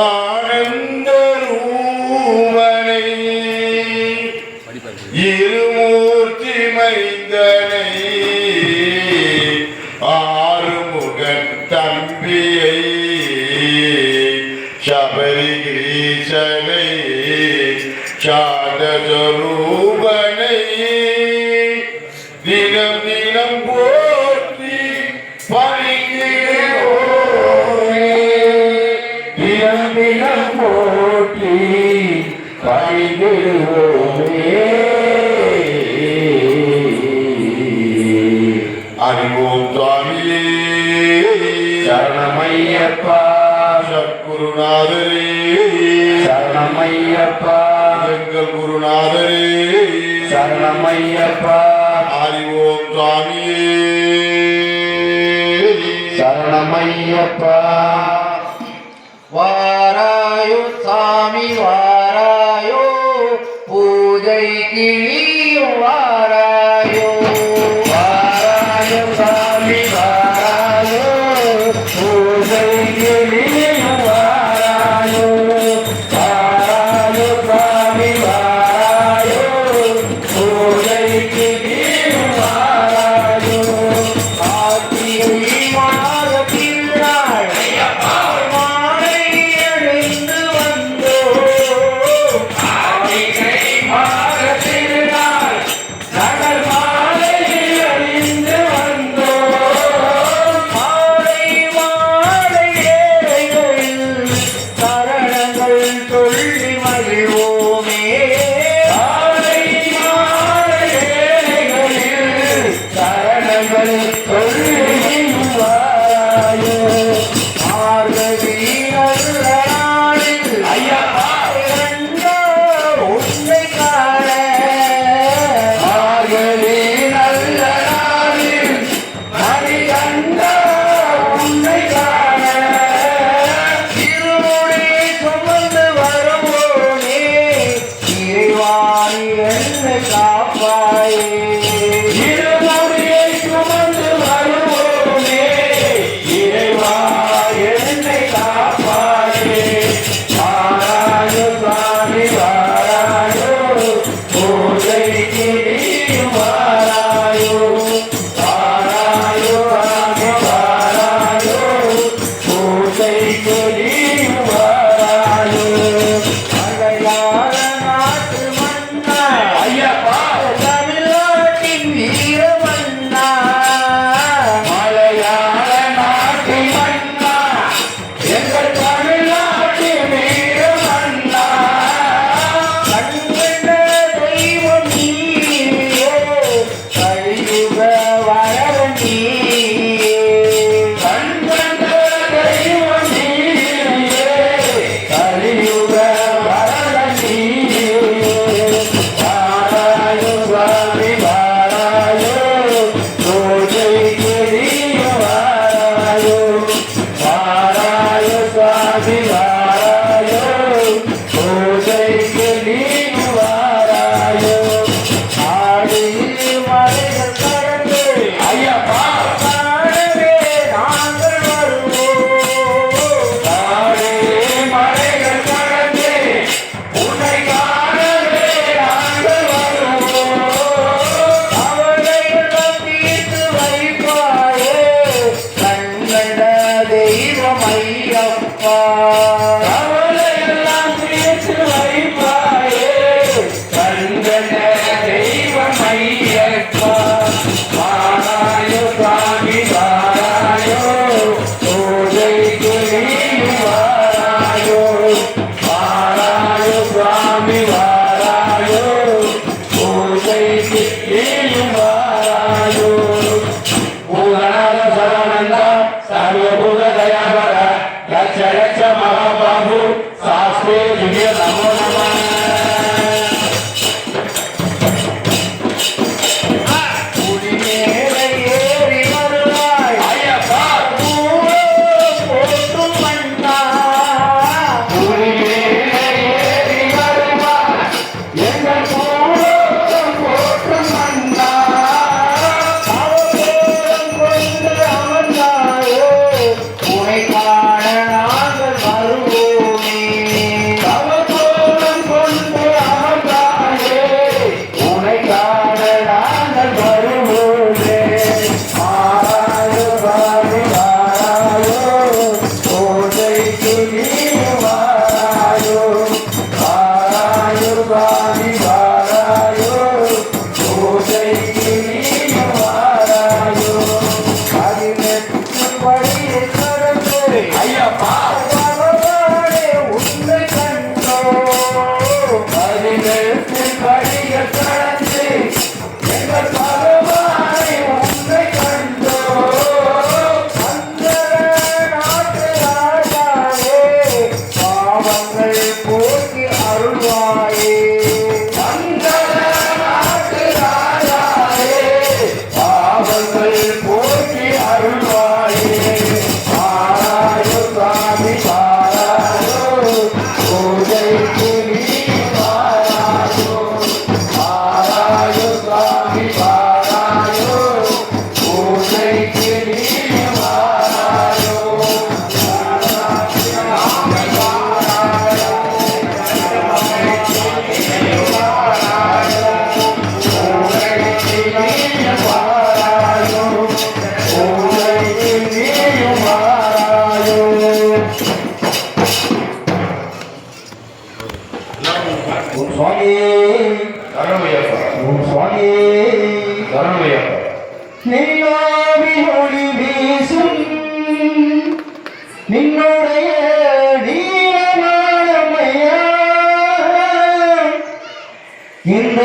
ஆனந்த ரூபனை. இருமூர்த்தி மைந்தனை ஆறுமுகன் தம்பியை சபரி கிரீசனை சாதரூ ஐயப்பா சத்குருநாதரே. சரணமையப்பா. எங்கள் குருநாதரே. சரணமையப்பா. அறிவோம் சுவாமியே. சரணமையப்பா. வாராயு சாமி வார Amém. Fui, Esse சரணமையப்பா ஓம் சுவாமியே. சரணமையப்பா நின்னாவி ஒளி வீசும். நின்னுடைய இந்த